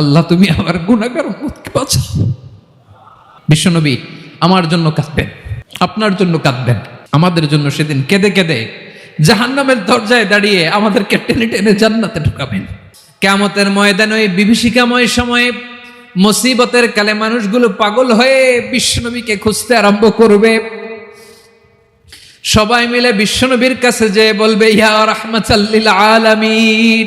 আল্লাহ, তুমি আমার গুণাগার উম্মতকে বাঁচাও। বিশ্বনবী আমার জন্য কাঁদবেন, আপনার জন্য কাঁদবেন, আমাদের জন্য সেদিন কেঁদে কেঁদে জাহান্নামের দরজায় দাঁড়িয়ে আমাদেরকে টেনে টেনে জান্নাতে ঢুকাবেন। কেমতের ময়দানে ওই বিভীষিকাময় সময়ে মুসিবতের কালে মানুষগুলো পাগল হয়ে বিশ্বনবীকে খুঁজতে আরম্ভ করবে। সবাই মিলে বিশ্বনবীর কাছে যে বলবে, ইয়া রাহমাতাল্লিল আলামিন।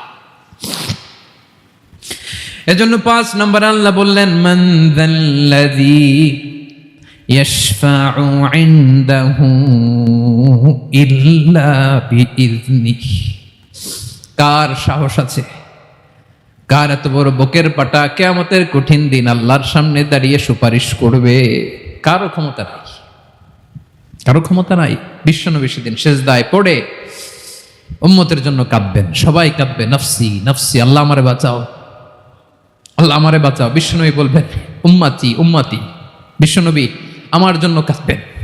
এজন্য পাঁচ নম্বর আল্লাহ বললেন মন্দাল্লাযী يشفع عنده إلا بإذنه কার সাহস আছে কার এত বড় বকের পাটা কেয়ামতের কঠিন দিন আল্লাহর সামনে দাঁড়িয়ে সুপারিশ করবে কারো ক্ষমতা নাই কারো ক্ষমতা নাই বিশ্বনবী সেদিন শেষদায় পড়ে উম্মতের জন্য কাঁদবেন। সবাই কাঁদবে, নফসি নফসি, আল্লাহ আমারে বাঁচাও। আল্লাহ আমারে বাঁচাও। বিশ্বনবী বলবেন, উম্মাতি উম্মাতি, বিশ্বনবী আমার জন্য কাঁদবেন।